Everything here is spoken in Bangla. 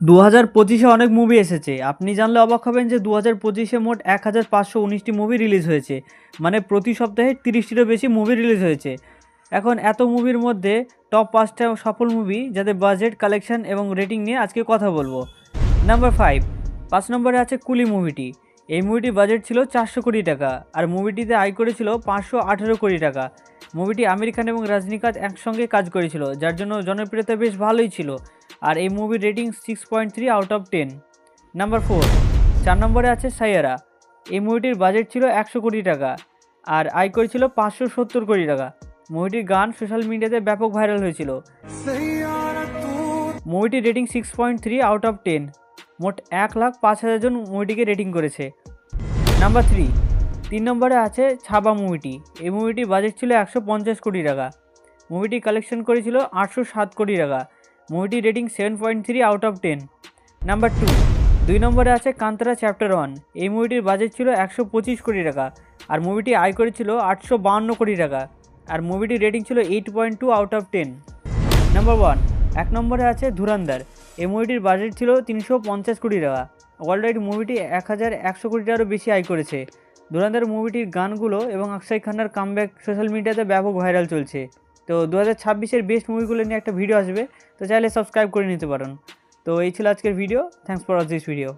দু হাজার পঁচিশে অনেক মুভি এসেছে। আপনি জানলে অবাক হবেন যে দু হাজার পঁচিশে মোট এক হাজার পাঁচশো উনিশটি মুভি রিলিজ হয়েছে। মানে প্রতি সপ্তাহে তিরিশটিরও বেশি মুভি রিলিজ হয়েছে। এখন এত মুভির মধ্যে টপ পাঁচটা সফল মুভি যাদের বাজেট কালেকশন এবং রেটিং নিয়ে আজকে কথা বলব। নাম্বার ফাইভ পাঁচ নম্বরে আছে কুলি মুভিটি এই মুভিটির বাজেট ছিল চারশো কোটি টাকা। আর মুভিটিতে আয় করেছিল পাঁচশো আঠেরো কোটি টাকা। মুভিটি আমির খান এবং রজনীকান্ত একসঙ্গে কাজ করেছিল যার জন্য জনপ্রিয়তা বেশ ভালোই ছিল। আর এই মুভির rating six point three out of ten number four চার নম্বরে আছে সাইয়ারা। এই মুভিটির বাজেট ছিল একশো কোটি টাকা আর আয় করেছিল পাঁচশো সত্তর কোটি টাকা। মুভিটির গান সোশ্যাল মিডিয়াতে ব্যাপক ভাইরাল হয়েছিল। মুভিটির rating six point three out of ten মোট এক লাখ পাঁচ হাজার জন মুভিটিকে রেটিং করেছে। নাম্বার থ্রি তিন নম্বরে আছে ছাবা মুভিটি এই মুভিটির বাজেট ছিল একশো পঞ্চাশ কোটি টাকা। মুভিটি কালেকশন করেছিল আটশো সাত কোটি টাকা। মুভিটির rating seven point three out of ten number two দুই নম্বরে আছে কান্তরা চ্যাপ্টার ওয়ান এই মুভিটির বাজেট ছিল একশো পঁচিশ কোটি টাকা। আর মুভিটি আয় করেছিল আটশো বাহান্ন কোটি টাকা। আর মুভিটির রেটিং ছিল eight point two out of ten number one এক নম্বরে আছে ধুরান্দার এই মুভিটির বাজেট ছিল তিনশো পঞ্চাশ কোটি টাকা। অলরেডি মুভিটি এক হাজার একশো কোটি টাকারও বেশি আয় করেছে। ধুরান্দার মুভিটির গানগুলো এবং অক্ষয় খান্নার কামব্যাক সোশ্যাল মিডিয়াতে ব্যাপক ভাইরাল চলছে। তো দু হাজার ছাব্বিশের বেস্ট মুভিগুলো নিয়ে একটা ভিডিও আসবে, তো চাইলে সাবস্ক্রাইব করে নিতে পারেন। তো এই ছিল আজকের video thanks for watch this video